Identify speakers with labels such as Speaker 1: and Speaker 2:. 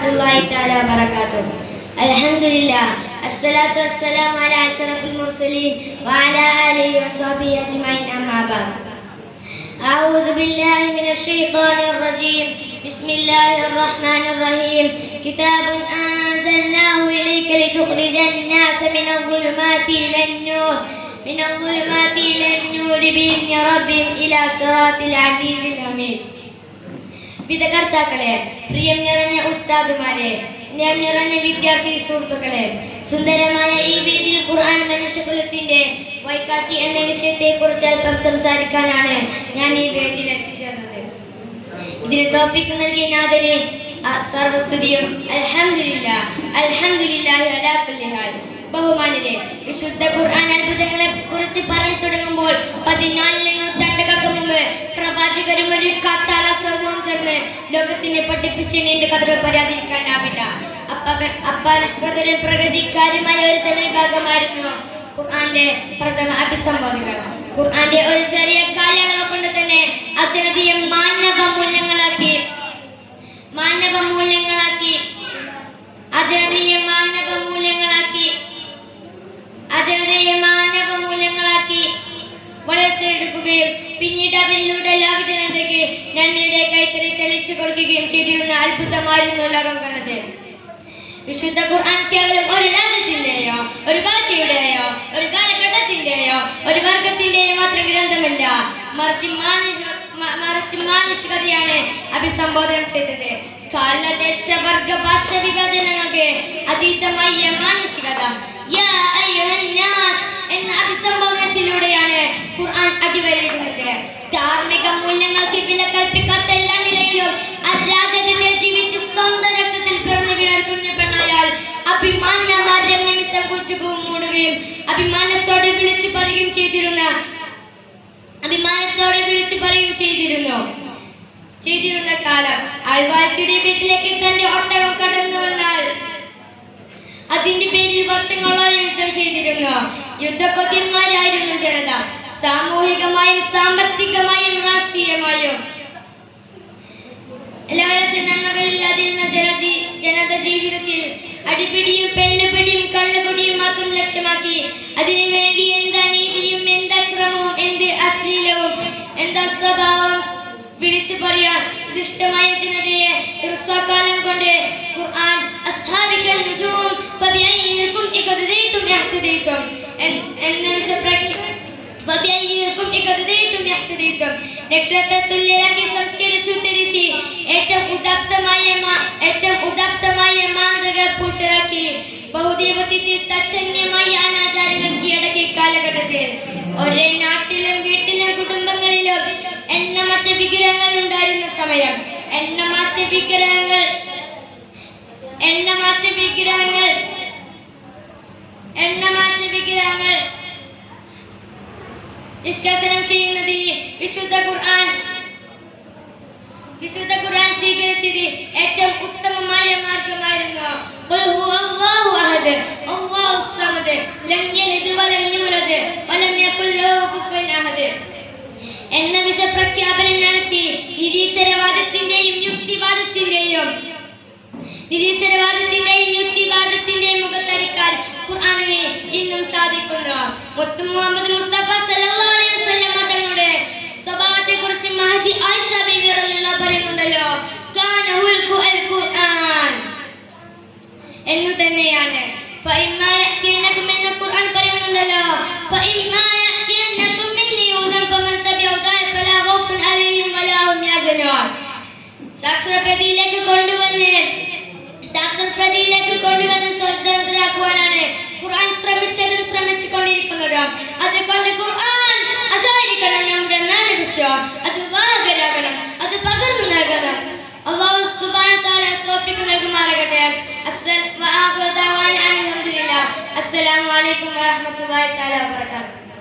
Speaker 1: ورحمة الله تعالى وبركاته الحمد لله الصلاة والسلام على أشرف المرسلين وعلى آله وصحبه أجمعين أما بعد أعوذ بالله من الشيطان الرجيم بسم الله الرحمن الرحيم كتاب أنزلناه إليك لتخرج الناس من الظلمات إلى النور من الظلمات إلى النور بإذن ربهم إلى صراط العزيز الحميد വിധകർത്താക്കളെ പ്രിയം നിറഞ്ഞ ഉസ്താദുമാരെ സ്നേഹം നിറഞ്ഞ വിദ്യാർത്ഥി സുഹൃത്തുക്കളെ സുന്ദരമായ ഈ വേദിയിൽ ഖുർആൻ മനുഷ്യകുലത്തിന്റെ വൈകാട്ടി എന്ന വിഷയത്തെ കുറിച്ച് അല്പം സംസാരിക്കാനാണ് ഞാൻ ഈ വേദിയിൽ എത്തിച്ചേർന്നത്. ഇതിന് ടോപ്പിക് നൽകിയ നാഥന് സർവസ്തുതിയും അൽഹംദുലില്ല അൽഹംദുലില്ലാഹി അലാ ബഹുമാനിരെ വിശുദ്ധ ഖുർആൻ അത്ഭുതങ്ങളെ ലോകത്തിനെ പഠിപ്പിച്ച് എന്റെ കഥകൾ പറയാതിരിക്കാനാവില്ല അപ്പക- അപ്പാരിഷ്കൃതരും പ്രകൃതിക്കാരുമായ ഒരു ജനവിഭാഗമായിരുന്നു ഖുർആന്റെ പ്രഥമ അഭിസംബോധകർ. ഖുർആന്റെ ഒരു ചെറിയ കാലയളവ് കൊണ്ട് തന്നെ അജനതയെ മാനവ മൂല്യങ്ങളാക്കി മാനവ മൂല്യങ്ങളാക്കി അജനതയെ മാനവ മൂല്യങ്ങളാക്കി അജനതയെ മാനവ മൂല്യങ്ങളാക്കി വളർത്തിയെടുക്കുകയും പിന്നീട് അവരിലൂടെ ലോക ജനതയ്ക്ക് കൊടുക്കുകയും ചെയ്തിരുന്ന അത്ഭുതമായിരുന്നു ലോകം കണ്ടത്. വിശുദ്ധ ഖുർആൻ കേവലം ഒരു രാജ്യത്തിന്റെയോ ഒരു ഭാഷയുടെയോ ഒരു കാലഘട്ടത്തിന്റെയോ ഒരു വർഗത്തിന്റെയോ മാത്രം ഗ്രന്ഥമല്ല. മറിച്ച് മാനുഷ മറിച്ച് മാനുഷികതയാണ് അഭിസംബോധന ചെയ്തത്. കാലദേശ വർഗ ഭാഷ വിഭജനങ്ങൾക്ക് അതീതമായ മാനുഷികത. എന്ന അഭിസംബോധനത്തിലൂടെയാണ് മൂടുകയും അഭിമാനത്തോടെ വിളിച്ചു പറയുകയും ചെയ്തിരുന്ന അഭിമാനത്തോടെ വിളിച്ചു പറയുകയും ചെയ്തിരുന്നു. ചെയ്തിരുന്ന കാലം. അയൽവാസിയുടെ വീട്ടിലേക്ക് തന്റെ ഒട്ടകം കടന്നു വന്നാൽ അതിന്റെ പേരിൽ വർഷങ്ങളോളം യുദ്ധം ചെയ്തിരുന്നു. യുദ്ധക്കൊതിന്മാരായിരുന്നു ജനത. സാമൂഹികമായും സാമ്പത്തികമായും രാഷ്ട്രീയമായും. എല്ലാ നന്മകളില്ലാതിരുന്ന ജനജീ ജനത ജീവിതത്തിൽ അടിപിടിയും പെണ്ണുപിടിയും കള്ളുകുടിയും മാത്രം ലക്ഷ്യമാക്കി. അതിനുവേണ്ടി എന്താ നീതിയും എന്താ ക്രമവും എന്ത് അശ്ലീലവും എന്താ സ്വഭാവം വിളിച്ചു പറയാൻ ദുഷ്ടമായ ജനതയെ ഹൃസ്വകാലം കൊണ്ട് ഖുർആൻ അസ്ഹാബിക്കൽ നുജൂം ഫബിഅയ്യിക്കും ഇഖദദൈതും യഹ്തദൈതും എന്ന വിഷപ്രഖ്യ ഫബിഅയ്യിക്കും ഇഖ്തദൈതും നക്ഷത്ര നക്ഷത്രതുല്യരാക്കി സംസ്കരിച്ചു തിരിച്ച്. ഏറ്റവും ഉദാത്തമായ മാ- ഏറ്റവും ഉദാത്തമായ മാന്ത്രിക പൂശലാക്കി. ബഹുദൈവത്തിന്റെ തച്ചന്യമായ അനാചാരങ്ങൾ കീഴടക്കിയ കാലഘട്ടത്തിൽ. ഒരേ നാട്ടിലും വീട്ടിലും കുടുംബങ്ങളിലും എണ്ണമറ്റ വിഗ്രഹങ്ങൾ ഉണ്ടായിരുന്ന സമയം. എണ്ണമറ്റ വിഗ്രഹങ്ങൾ എണ്ണമറ്റ വിഗ്രഹങ്ങൾ എണ്ണമറ്റ വിഗ്രഹങ്ങൾ നിഷ്കാസനം ചെയ്യുന്നത് വിശുദ്ധ ഖുർആൻ. വിശുദ്ധ ഖുർആൻ സ്വീകരിച്ചത് ഏറ്റവും ഉത്തമമായ മാർഗമായിരുന്നു. എന്ന വിഷപ്രഖ്യാപനം നടത്തി നിരീശ്വരവാദത്തിന്റെയും യുക്തിവാദത്തിന്റെയും നിരീശ്വരവാദത്തിന്റെയും യുക്തിവാദത്തിന്റെയും മുഖത്തടിക്കാൻ ഖുർആനിന് ഇന്നും സാധിക്കുന്നു. മുത്തു മുഹമ്മദ് മുസ്തഫ സല്ലല്ലാഹു അലൈഹി വസല്ലം തങ്ങളുടെ സ്വഭാവത്തെ കുറിച്ച് മഹദി ആയിഷ ബിബി റളിയല്ലാഹു പറയുന്നുണ്ടല്ലോ. കാനഹുൽ ഖുർആൻ. എന്നു തന്നെയാണ്. ഫഇമ്മാ യഅതിയന്നകും മിന ഖുർആൻ പറയുന്നുണ്ടല്ലോ. ഫഇമ്മാ യഅതിയന്നകും മിന്നി ഹുദൻ ഫമൻ തബിഅ ഹുദായ ഫലാ ഖൗഫുൻ അലൈഹിം വലാ ഹും യഹ്സനൂൻ. സാക്ഷരപ്രതിയിലേക്ക് കൊണ്ടുവന്ന് അസ്സലാമു അലൈക്കും വറഹ്മത്തുള്ളാഹി തആല വബറകാതുഹു